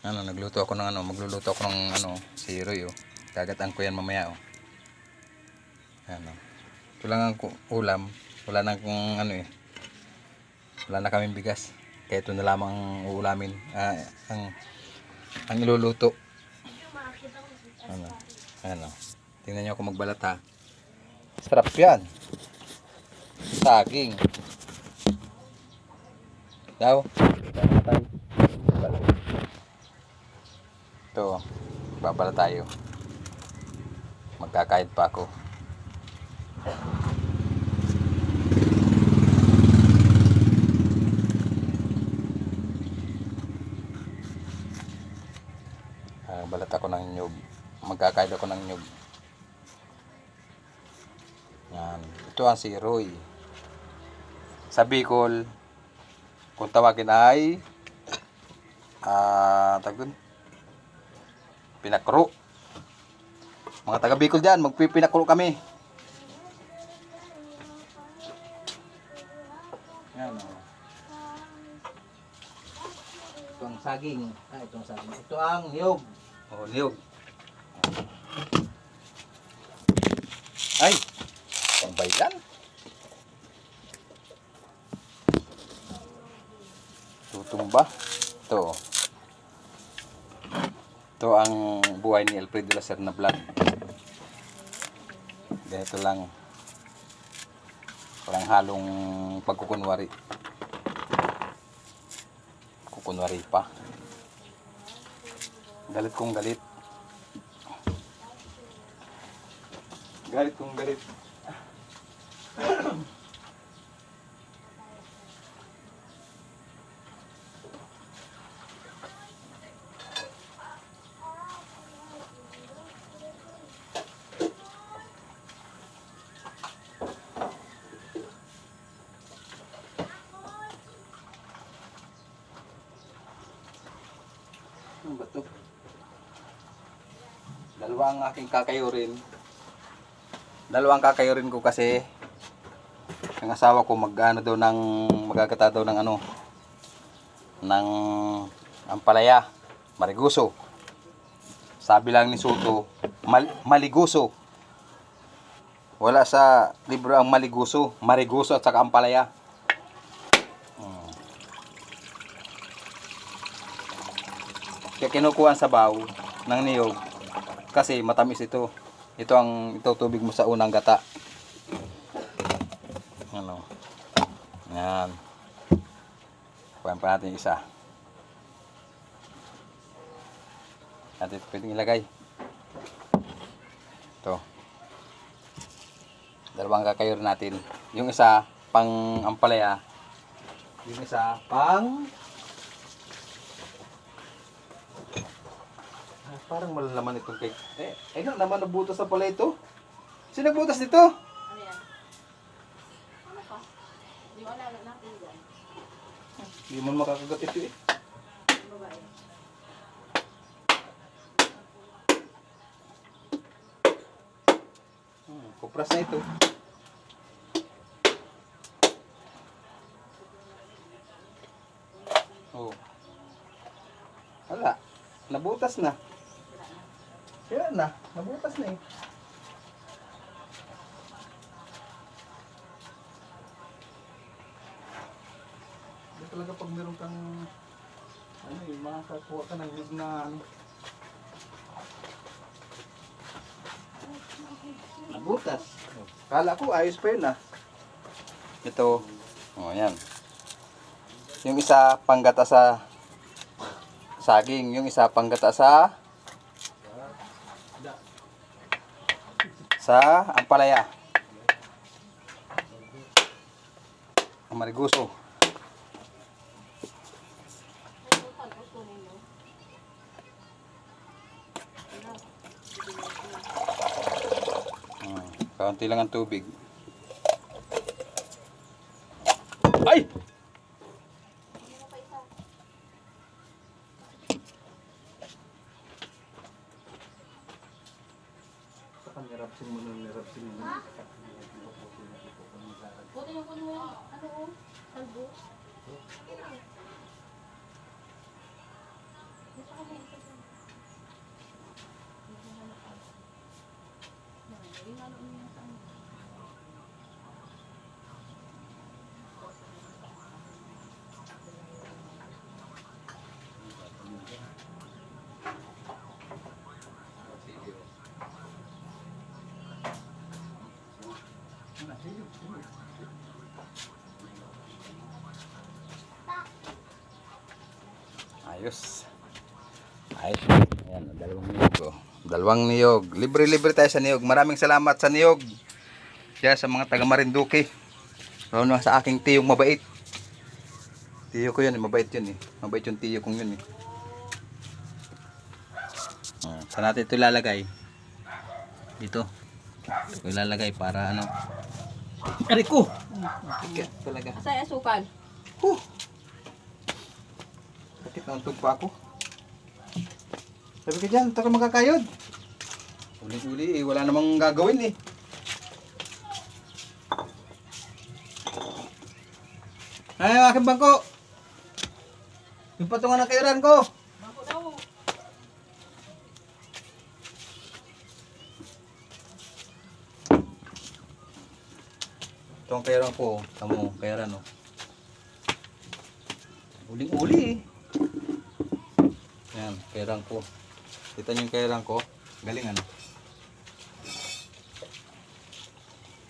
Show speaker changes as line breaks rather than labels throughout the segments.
Ano, nagluto ako ng ano, magluluto ako ng ano, siroy oh. Kagataan ko yan mamaya oh. Ano. Ito lang ang ulam. Wala nang kung ano eh. Wala na kaming bigas. Kaya ito na lamang ang uulamin. Ah, ang ang iluluto. Ano. Ano. Tingnan niyo ako magbalat ha. Sarap yan. Saging. Daw. Tama tayo. Balat. Ito, babala tayo. Magkakahit pa ako. Ah, balat ako ng nyug. Magkakahit ako ng nyug. Yan. Ito ang si Roy. Sa Bicol, kung tawagin ay ah, dun? Pinakro. Mga taga Bicol dyan, magpipinakro kami. Yan o.
Ito ang saging. Ah, ito ang saging. Ito ang niyog.
Oh, niyog. Ay! Pambaylan. Tutumba. Ito. Ito ang buhay ni Alfred de la Serna Vlog. Ganito lang. Walang halong pagkukunwari. Kukunwari pa. Galit kong galit. Galit kong galit. Ang aking kakayurin. Dalawang kakayurin ko kasi ang asawa ko mag-ano daw ng magagata daw ng ano ng ampalaya, mariguso. Sabi lang ni Soto, mal, maliguso. Wala sa libro ang maliguso, mariguso at saka ampalaya. Hmm. Kaya kinukuha ang sabaw ng niyog kasi matamis ito. Ito ang ito tubig mo sa unang gata. Ano? Yan. Kuha pa natin isa. Natin ito pwedeng ilagay. Ito. Dalawang kakayur natin. Yung isa pang ampalaya. Yung isa pang parang malalaman itong cake. Eh, eh nga naman nabutas na pala ito. Sino nagbutas dito?
Ano yan? Ano pa? Di ko alam natin yan.
Hindi mo makakagat ito eh.
Babae.
Hmm, kupras na ito. Oh. Wala. Nabutas na. Kaya na. Nabutas na eh. Hindi talaga pag meron kang ano eh, makakakuha ka ng big na ano. Nabutas. Kala ko ayos pa yun ah. Ito. Oh, yan. Yung isa panggata sa saging, yung isa panggata sa sa ampalaya. Ang mariguso. Hmm, kaunti lang ang tubig. Ay! Nirapsin mo nung nirapsin mo.
Buti yung kuno yung ano oh, salbo.
Ayos. Ayos. Ayan, dalawang niyog. Dalawang niyog. Libre-libre tayo sa niyog. Maraming salamat sa niyog. Kaya sa mga taga Marinduque. Lalo na sa aking tiyong mabait. Tiyo ko yun, eh, mabait yun eh. Mabait yung tiyo kong yun eh. Ah, saan natin ito ilalagay? Dito. Ito ilalagay para ano. Aray ko! Tiga talaga.
Asay asukal.
Huh! Sakit na untog pa ako. Sabi ka dyan, ito ka makakayod. Uli-uli eh, wala namang gagawin eh. Ay, aking bangko! Yung patungan ng kayuran ko!
Bako daw.
Ito ang kayuran ko. Tamo, kayuran oh. Uling-uli eh. Yan, kayuran ko. Kita niyo yung kayuran ko. Galing ano.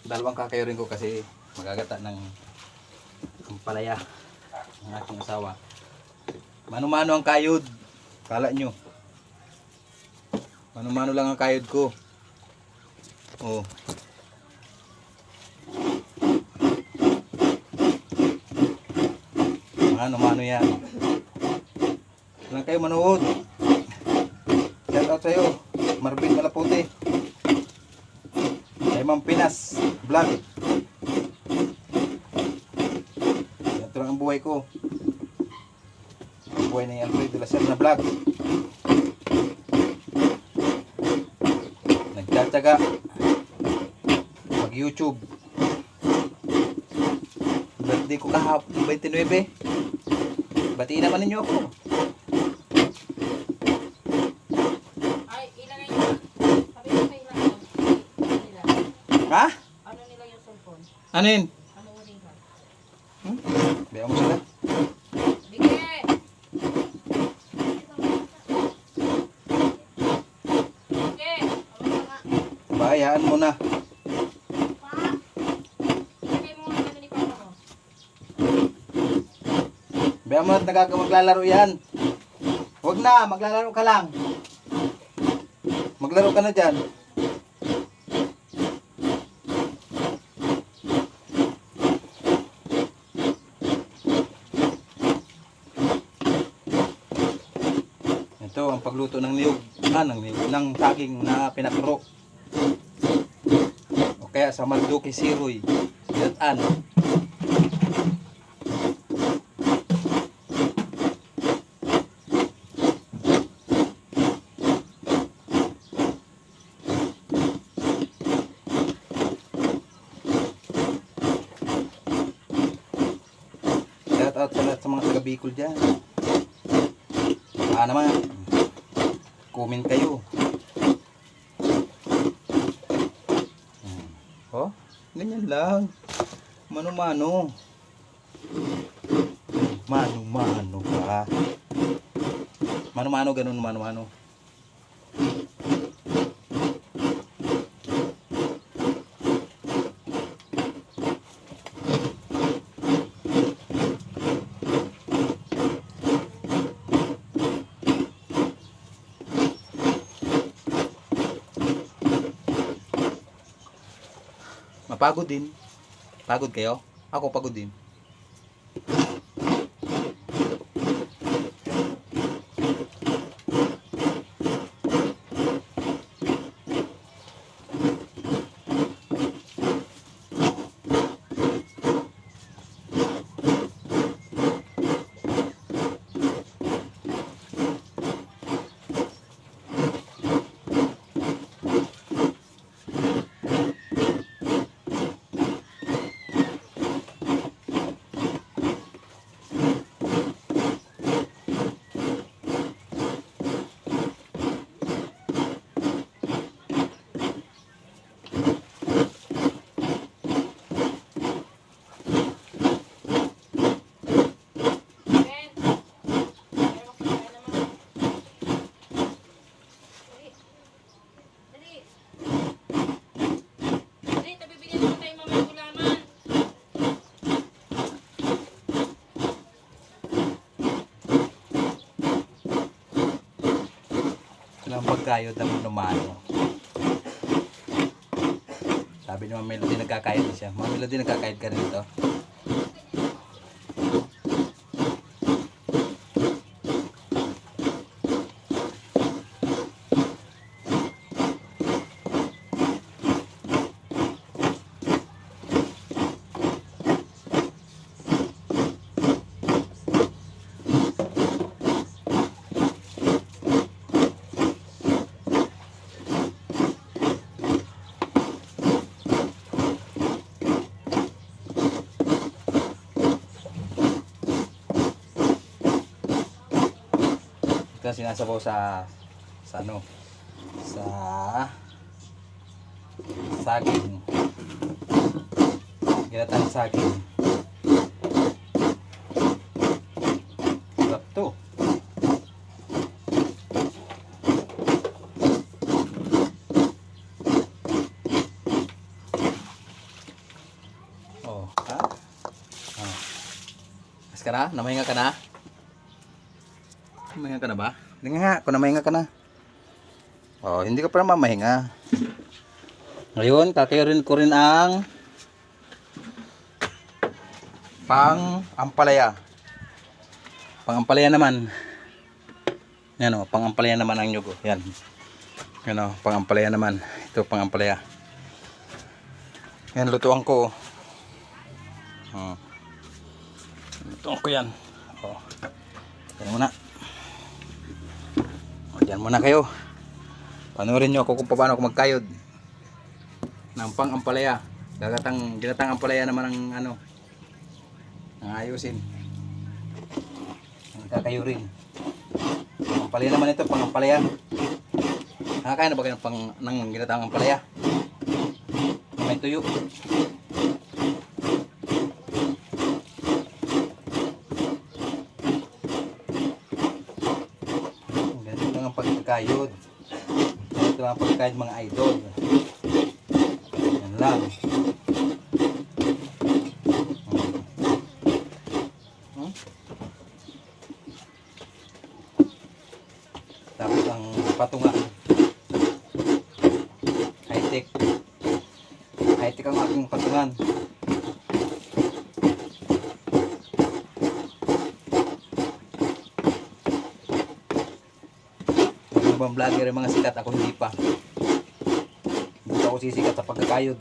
Dalawang kakayurin ko kasi magagata ng ng palaya ng aking asawa. Mano-mano ang kayod. Kala nyo. Mano-mano lang ang kayod ko. Oh. Mano-mano yan. Lang kayo manood. Out sa'yo. Marvin Malaputi. Kay Ma'am Pinas. Vlog. Ito lang ang buhay ko. Ang buhay ni Alfredo Lacer na vlog. Nagtsatsaga. Mag YouTube. Birthday ko kahapon, 29. Batiin naman ninyo ako.
Ay, ilagay niyo. Sabi ko sa ilan yun. Ano nila?
Ha?
Ano nila yung cellphone?
Ano yun? Bayan mo sila.
Bigay! Bigay!
Bayaan mo na.
Bigay mo
na nagagawa maglalaro yan. Huwag na, maglalaro ka lang. Maglaro ka na dyan. Ito ang pagluto ng niyog. Ah, ng niyog. Ng saging na pinakuro. O kaya sa Marduki Siroy. Yan Shout out sa lahat sa mga taga Bicol dyan. Ah naman. Comment kayo. Hmm. Oh, ganyan lang. Mano-mano. Mano-mano ka. Mano-mano, ganun, mano-mano. Mapagod din. Pagod kayo? Ako pagod din. Ng pagkayod ng numano. Sabi ni Ma'am Melody nagkakayod na siya. Ma'am Melody nagkakayod ka rin ito. Ito ang sinasabaw sa sa ano sa saging ginatang saging sarap to oh ha ah. Mas ka na? Namahinga ka na? Ka na ba? Hindi nga, kung namahinga ka na. Oh, hindi ka pa naman mahinga. Ngayon, kakayarin ko rin ang pang ampalaya. Pang ampalaya naman. Yan o, pang ampalaya naman ang nyugo. Yan. Yan o, pang ampalaya naman. Ito, pang ampalaya. Yan, lutuan ko. Hmm. Lutuan ko yan. O. Yan muna. O, dyan muna kayo. Panoorin nyo ako kung paano ako magkayod. Ng pang ampalaya. Gagatang, ginatang ampalaya naman ang ano. Ang ayusin. Ang. Pang ampalaya naman ito, pang ampalaya. Nakakain na ba kayo ng, pang, ng ginatang ampalaya? May tuyo. Ganito pagkakayod. Ganito ang pagkakayod mga idol. Yan lang. Hmm? Tapos ang patunga. High-tech. High-tech ang aking patungan. Ibang vlogger yung mga sikat, ako hindi pa. Hindi ako sisikat sa pagkakayod.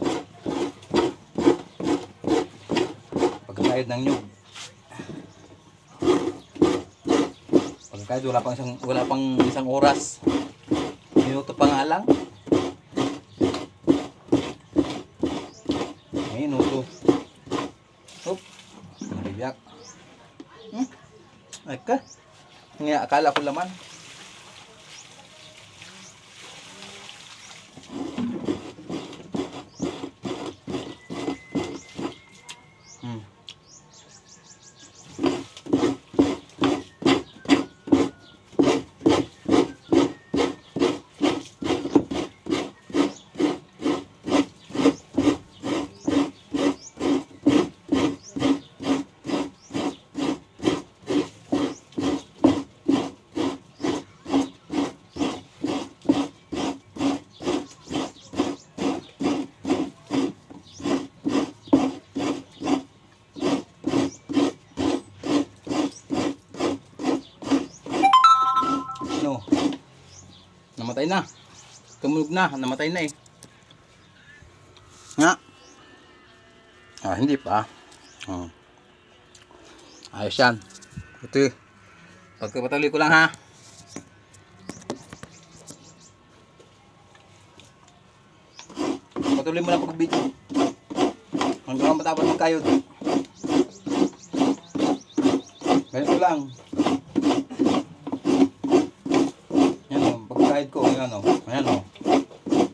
Pagkakayod ng nyug. Pagkakayod, wala pang isang, wala pang isang oras. Minuto pa nga lang. Minuto. Hop. Nabiyak. Hmm? Ay ka. Nga, akala ko laman. Hmm. No. Namatay na. Tumunog na. Namatay na eh. Nga. Ah, hindi pa. Oh. Ayos yan. Ito eh. Pagkapatuloy ko lang ha. Patuloy mo lang pag-video. Hanggang matapos magkayod. Ganito lang. Yan o, pagkahid ko, yan o. Ayan o.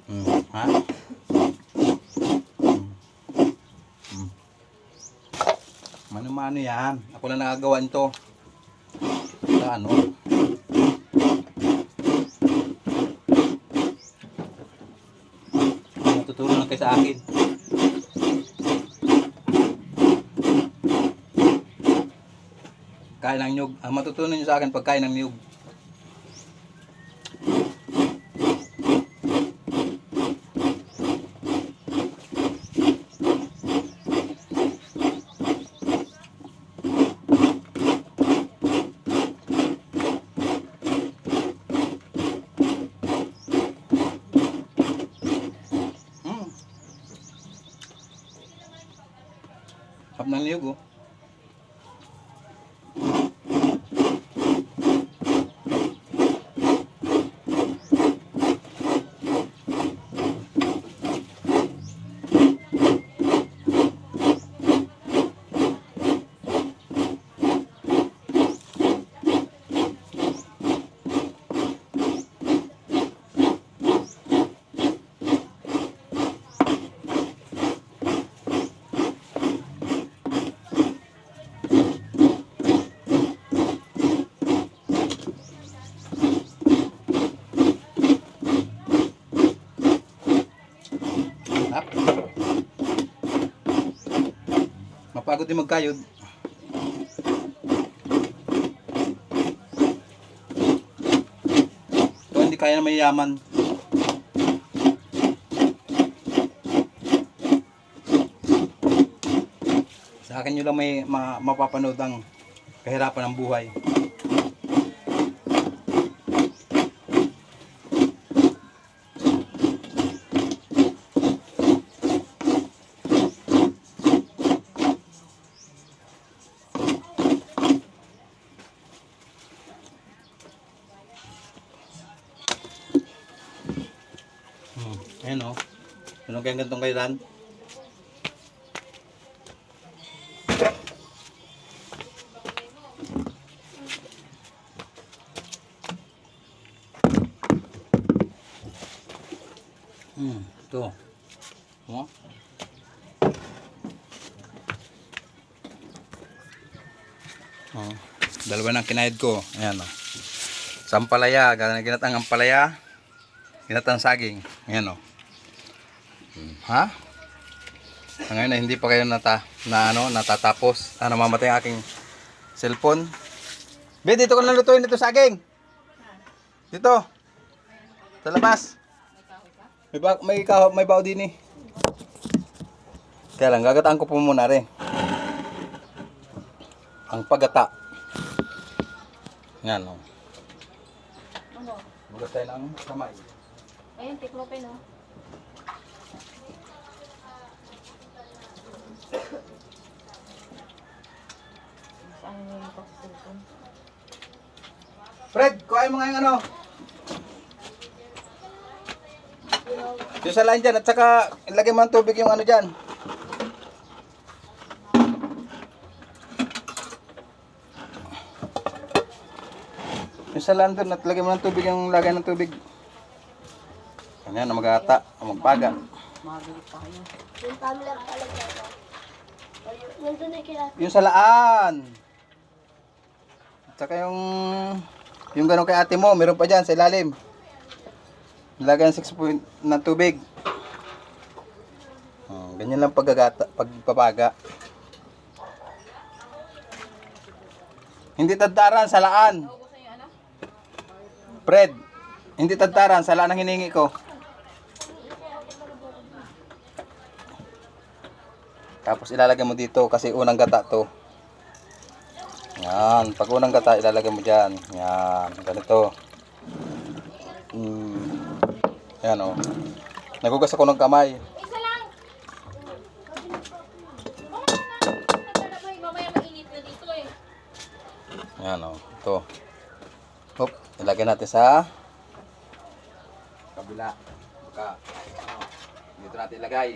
Hmm, ha? Hmm. Hmm. Mano-mano yan. Ako lang nakagawa nito. Sa ano? Natutulong lang kayo sa akin. Kain ng nyug. Ang matutunan nyo sa akin pagkain ng nyug. Não ligou. Din magkayod. Ito hindi kaya na mayayaman. Sa akin nyo lang may ma- mapapanood ang kahirapan ng buhay. Hmm. Ayan o. Ano kailan? Hmm. Ito. Oh. Oh. Dalawa ng kinahid ko. Ayan o. Sampalaya. Gana ginatang ampalaya. Ginatang saging. Ayan o. Ha? Ngayon na hindi pa kayo nata, na ano, natatapos. Ah, namamatay ang aking cellphone. Be, dito ko na lutuin ito saging. Dito. Sa labas. May ba may kaho, may bao din eh. Kaya lang gagataan ko po muna rin. Ang pagata. Yan oh.
Ano?
Magat tayo ng kamay.
Ayun, tiklopin oh. Saan yung pagsulpon?
Fred, kuhain mo nga yung ano. Yung sa line dyan at saka ilagay mo ng tubig yung ano dyan. Yung sa line doon at lagay mo ng tubig yung lagay ng tubig. Ganyan, ang mag-ata, magpaga.
Yung
sa laan. At saka yung yung gano'n kay ate mo, meron pa dyan sa ilalim. Lagyan 6 point na tubig. Oh, ganyan lang paggagata, pagpapaga. Hindi tadtaran sa laan. Fred, hindi tadtaran sa laan ang hiningi ko. Tapos ilalagay mo dito kasi unang gata to. Yan, pag unang gata ilalagay mo diyan. Yan, ganito. Mm. Yan oh. Nagugas ako ng kamay.
Isa lang! Mamaya mainit na dito eh.
Yan oh. Ito. Hop, ilagay natin sa kabila. Baka, dito natin ilagay.